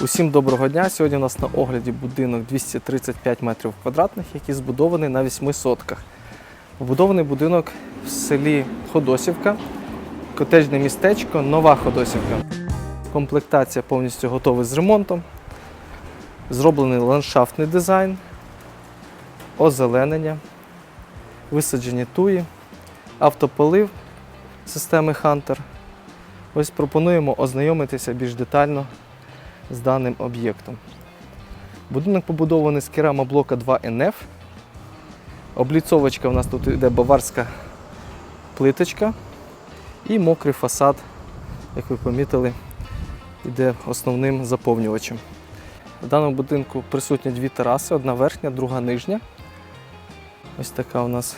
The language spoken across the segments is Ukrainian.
Усім доброго дня. Сьогодні у нас на огляді будинок 235 метрів квадратних, який збудований на 8 сотках. Побудований будинок в селі Ходосівка, котеджне містечко Нова Ходосівка. Комплектація повністю готова з ремонтом. Зроблений ландшафтний дизайн, озеленення, висаджені туї, автополив системи Hunter. Ось пропонуємо ознайомитися більш детально з даним об'єктом. Будинок побудований з керамоблока 2NF. Обліцовочка у нас тут йде баварська плиточка і мокрий фасад, як ви помітили, йде основним заповнювачем. В даному будинку присутні дві тераси, одна верхня, друга нижня. Ось така у нас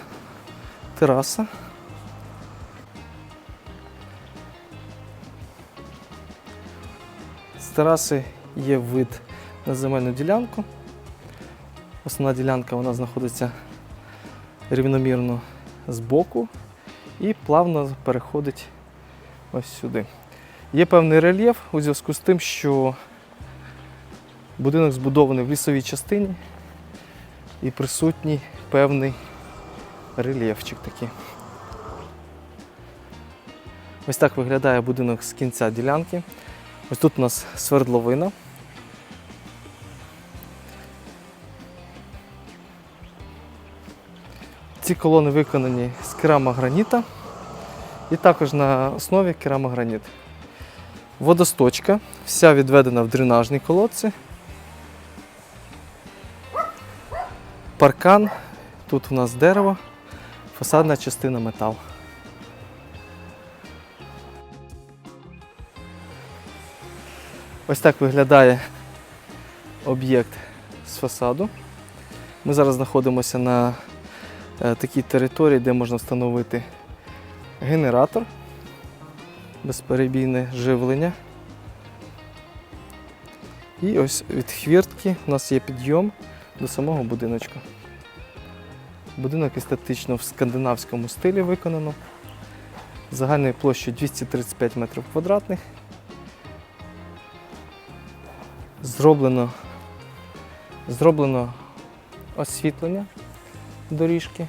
тераса. Тераси є вид на земельну ділянку. Основна ділянка вона знаходиться рівномірно збоку і плавно переходить ось сюди. Є певний рельєф у зв'язку з тим, що будинок збудований в лісовій частині і присутній певний рельєфчик такий. Ось так виглядає будинок з кінця ділянки. Ось тут у нас свердловина. Ці колони виконані з керамограніта і також на основі керамограніт. Водосточка, вся відведена в дренажні колодці. Паркан, тут у нас дерево, фасадна частина метал. Ось так виглядає об'єкт з фасаду. Ми зараз знаходимося на е, такій території, де можна встановити генератор, безперебійне живлення. І ось від хвіртки у нас є підйом до самого будиночка. Будинок естетично в скандинавському стилі виконано. Загальною площею 235 метрів квадратних. Зроблено, зроблено освітлення доріжки.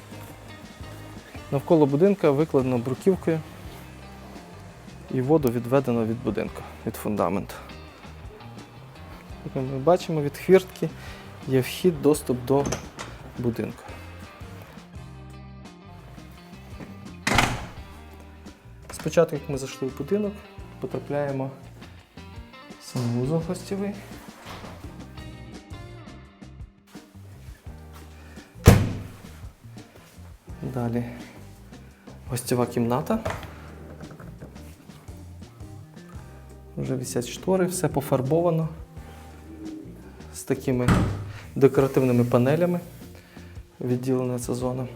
Навколо будинка викладено бруківкою і воду відведено від будинку, від фундаменту. Як ми бачимо, від хвіртки є вхід, доступ до будинку. Спочатку, як ми зайшли в будинок, потрапляємо в санвузол гостєвий. Далі гостєва кімната. Вже висять штори, все пофарбовано з такими декоративними панелями. Відділена ця зона.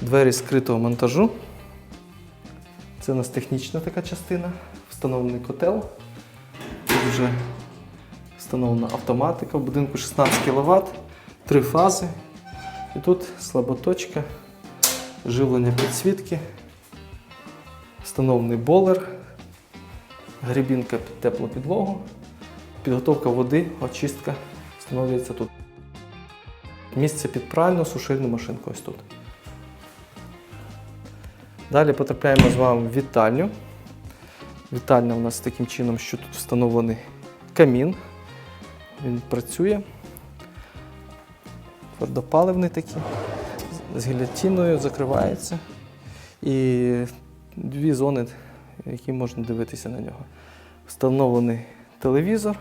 Двері скритого монтажу. Це у нас технічна така частина, встановлений котел. Тут вже встановлена автоматика, в будинку 16 кВт, три фази. І тут слаботочка, живлення підсвітки, встановлений болер, грібінка під теплу підлогу, підготовка води, очистка встановлюється тут. Місце під пральну сушильну машинку ось тут. Далі потрапляємо з вами в вітальню. Вітальня у нас таким чином, що тут встановлений камін. Він працює. Твердопаливний такий, з гілятіною закривається. І дві зони, які можна дивитися на нього. Встановлений телевізор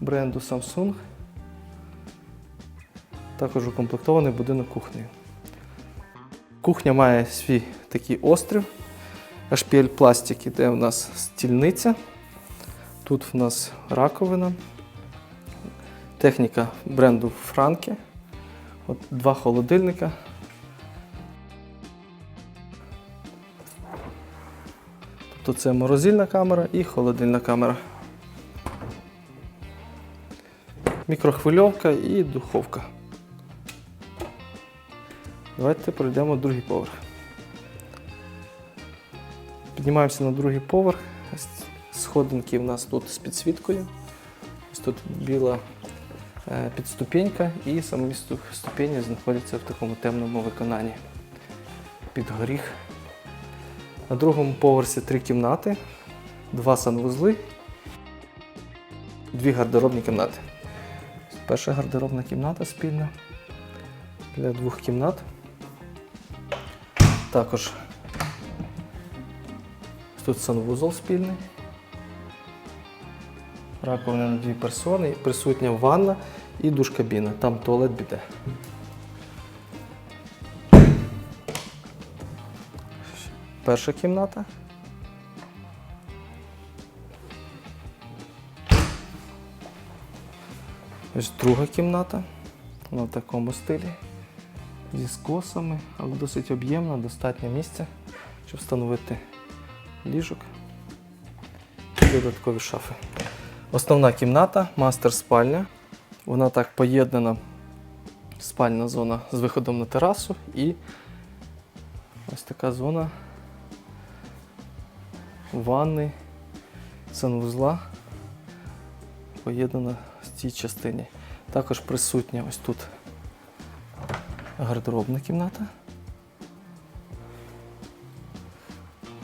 бренду Samsung. Також укомплектований будинок кухнею. Кухня має свій такий острів. HPL пластик іде у нас стільниця. Тут в нас раковина. Техніка бренду Франкі. От Два холодильника. Тобто це морозильна камера і холодильна камера. Мікрохвильовка і духовка. Давайте пройдемо другий поверх. Піднімаємося на другий поверх. Сходинки в нас тут з підсвіткою. Ось тут біла е, підступенька, і самі сту- ступені знаходяться в такому темному виконанні під горіх. На другому поверсі три кімнати, два санвузли, дві гардеробні кімнати. Перша гардеробна кімната спільна для двох кімнат. Також тут санвузол спільний. Раковина на дві персони, присутня ванна і душ-кабіна. Там туалет біде. Перша кімната. Ось друга кімната. Вона в такому стилі. Зі скосами, але досить об'ємна, достатньо місця, щоб встановити ліжок і додаткові шафи. Основна кімната, мастер спальня. Вона так поєднана спальна зона з виходом на терасу і ось така зона ванни, санвузла поєднана в цій частині. Також присутня ось тут гардеробна кімната.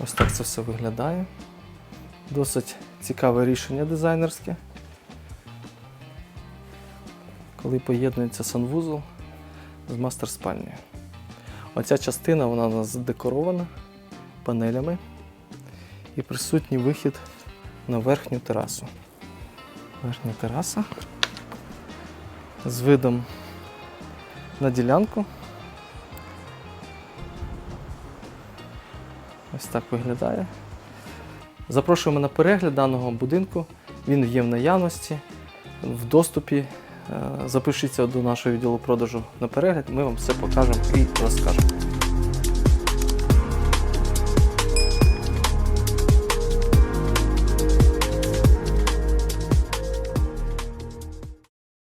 Ось так це все виглядає. Досить цікаве рішення дизайнерське. Коли поєднується санвузол з мастер спальнею. Оця частина вона у нас задекорована панелями і присутній вихід на верхню терасу. Верхня тераса з видом на ділянку. Ось так виглядає. Запрошуємо на перегляд даного будинку. Він є в наявності, в доступі. Е, Запишіться до нашого відділу продажу на перегляд, ми вам все покажемо і розкажемо.